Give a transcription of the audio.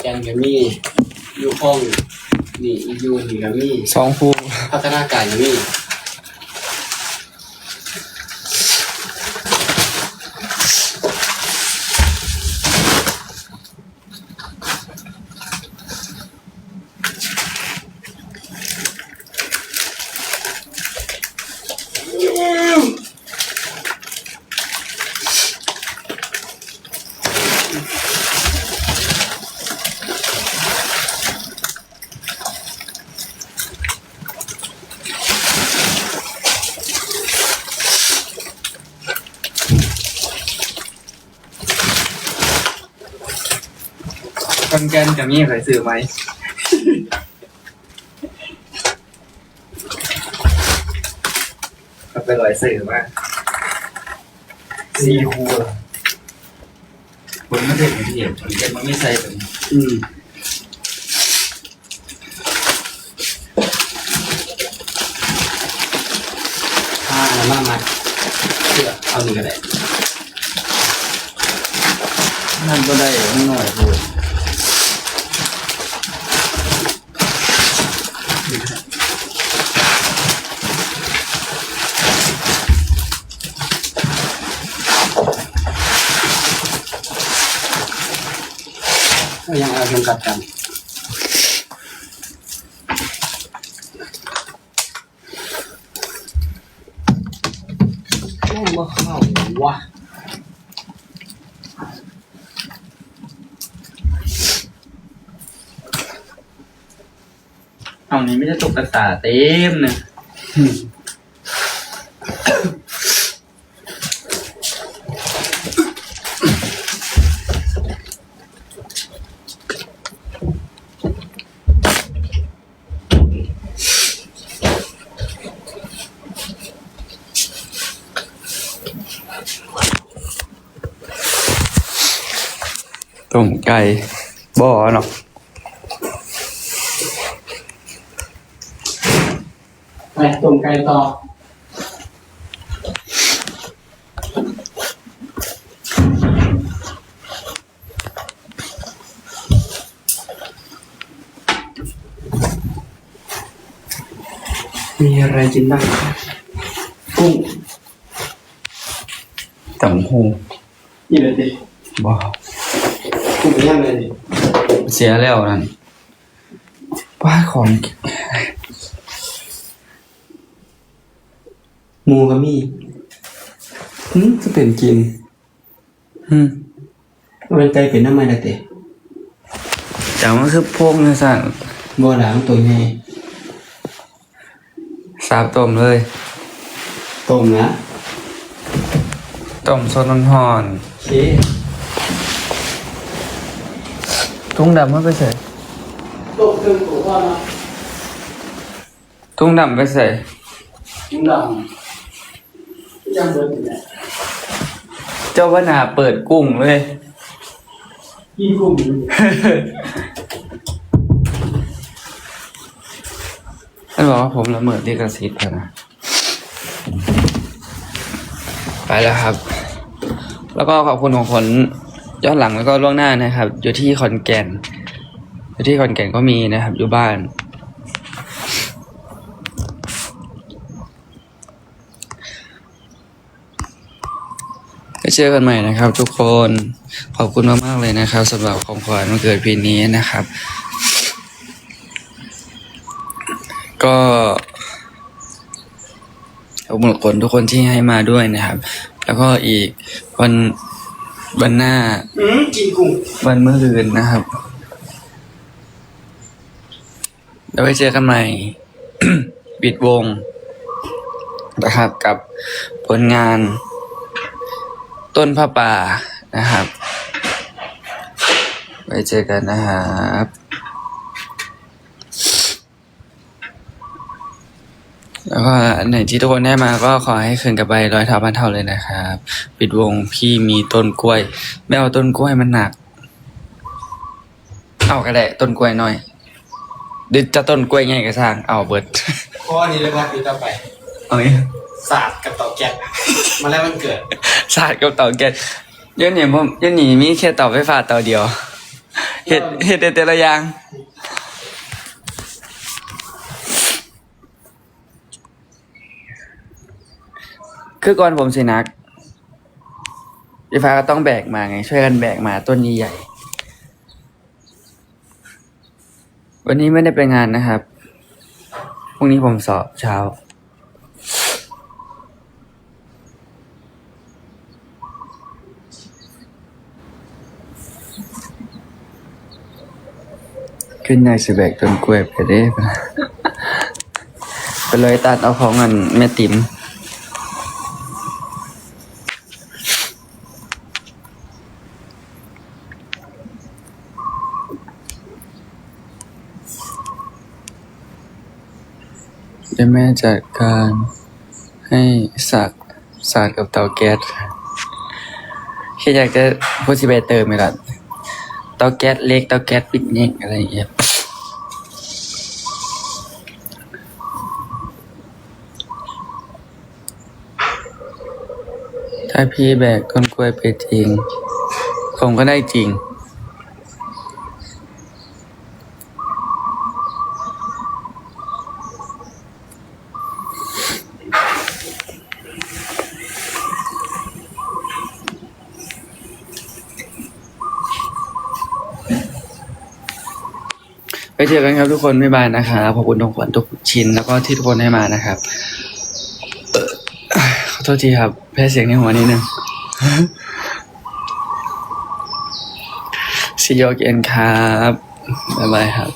แกนก็มีอยู่ห้องนี่อียูนี่ก็มีสองคู่พัฒนาการก็มี กันแกนจะมีใครซื้อไหมก็ไปลอยซื้อมาสี่คู่คนไม่ได้เป็นเหตุผลแกนมันไม่ใส่เป็นอืมถ้าอันนั้นมามาเชื่อเอานี่ก็ได้นั่นก็ได้ไม่หน่อยพูด ก็ยังเอาจ ห้องนี้ไม่ได้ตกกระตาเต็มเลยต้มไก่บ่อเนาะ ไปต้มไก่ต่อมีอะไรกินบ้างกุ้งตำหูนี่เลยดิบ่กุ้งย่างเลยดิเสียแล้วนั่นป้าของ มูก็มีหืมจะเป็นกินอืมมันไก่เป็นน้ำมันนะเตะแต่มันคือพวกเนื้อสัตว์บัวหลามตัวใหญ่สาบต้มเลยต้มนะต้มสดห่อนโอเคๆทุ่งดำมันไปใส่ต้มเครื่องตัวว่านะทุ่งดำไปใส่กุ้งดำ ย่างเบิร์ดอยู่เนี่ยเจ้าว่านาเปิดกุ้งเลยยี่กุ้งอยู่ท่านบอกว่าผมละเมิดลิขสิทธิ์แล้วนะ ไปแล้วครับ แล้วก็ขอบคุณของคนย้อนหลังแล้วก็ล่วงหน้านะครับ อยู่ที่ขอนแก่น อยู่ที่ขอนแก่นก็มีนะครับ อยู่บ้าน ก็เจอกันใหม่นะครับ ทุกคนขอบคุณมากๆเลยนะครับสำหรับของขวัญวันเกิดปีนี้นะครับ ก็ขอบคุณคนทุกคนที่ให้มาด้วยนะครับ แล้วก็อีกวันวันหน้ากินกุ้งวันเมื่อคืนนะครับแล้วไว้เจอกันใหม่ปิดวงนะครับกับผลงาน ต้นผ้าป่านะครับ ไว้เจอกันนะครับแล้วก็อันไหนที่ทุกคนได้มาก็ขอให้คืนกลับไปร้อยเท่าพันเท่าเลยนะครับ ปิดวงพี่มีต้นกล้วย ไม่เอาต้นกล้วยมันหนัก เอาก็ได้ต้นกล้วยหน่อยหรือจะต้นกล้วยใหญ่ก็สร้างเอาเบิดข้อนี้เลยว่าปีต่อไป เอาอีกศาสตร์กับเต่อแก๊สมาแล้วมันเกิดศาสตร์กับเต่าแก๊สเดี๋ยันนี่ผมเดี๋ยันนี่มีแค่เต่าไฟฟ้าเต่าเดียวเห็ดเห็ดแต่ละอย่างคือก่อนผมสินักพี่ฟ้าก็ต้องแบกมาไง ช่วยกันแบกมาต้นนี้ใหญ่ วันนี้ไม่ได้ไปงานนะครับ พรุ่งนี้ผมสอบเช้า ขึ้นในสิแบกต้นกล้วยไปได้ปะไปเลยตัดเอาของเงินแม่ติ๋มเดี๋ยวแม่จัดการให้สักสาดกับเตาแก๊สแค่อยากจะพูดสิไปเติมไหมล่ะ เตาแก๊สเล็กเตาแก๊สปิดเน่งอะไรอย่างเงี้ยถ้าพี่แบกคนกล้วยไปจริง ผมก็ได้จริง เจอกันครับทุกคนไม่บายนะครับขอบคุณทุกคนทุกชิ้นแล้วก็ที่ทุกคนให้มานะครับขอโทษทีครับ แพ้เสียงในหัวนิดนึง See you again ครับบ๊ายบายครับ